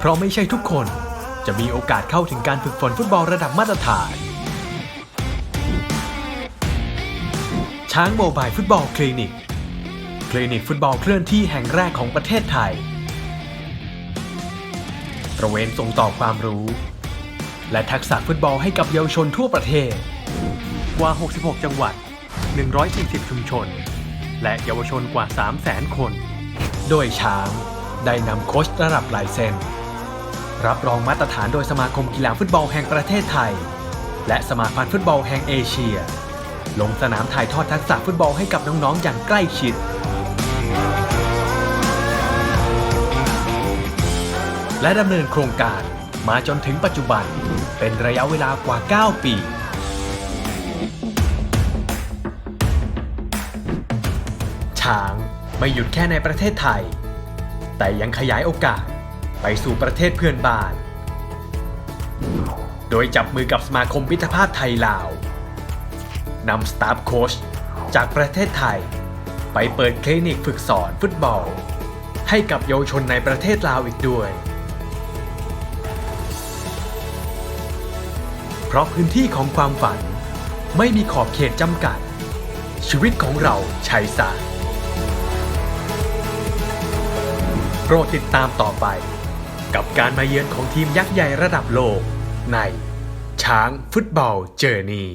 พราะไม่ใช่ทุกคนจะมีโอกาสเข้าถึงการฝึกฝนฟุตบอลระดับมาตรฐาน ช้างโมบายฟุตบอลคลินิก คลินิกฟุตบอลเคลื่อนที่แห่งแรกของประเทศไทย ตระเวนส่งต่อความรู้ และทักษะฟุตบอลให้กับเยาวชนทั่วประเทศ กว่า 66 จังหวัด 140 ชุมชน และเยาวชนกว่า 300,000 คน โดยช้างได้นำโค้ชระดับลายเซ็น รับรองมาตรฐานโดยสมาคมกีฬาฟุตบอลแห่งประเทศไทย และสมาพันธ์ฟุตบอลแห่งเอเชีย ลงสนามถ่ายทอดทักษะฟุตบอลให้กับน้องๆ อย่างใกล้ชิด และดำเนินโครงการมาจนถึงปัจจุบันเป็นระยะเวลากว่า 9 ปีช้างไม่หยุดแค่ในประเทศไทย แต่ยังขยายโอกาส ไปสู่ประเทศเพื่อนบ้าน โดยจับมือกับสมาคมมิตรภาพไทยลาวนำสตาฟโค้ชจากประเทศไทย ไปเปิดคลินิกฝึกสอนฟุตบอล ให้กับเยาวชนในประเทศลาวอีกด้วย เพราะพื้นที่ของความฝันไม่มีขอบเขตจำกัด ชีวิตของเราชัยสารโปรดติดตามต่อไป กับการมาเยือนของทีมยักษ์ใหญ่ระดับโลกในช้างฟุตบอลเจอร์นี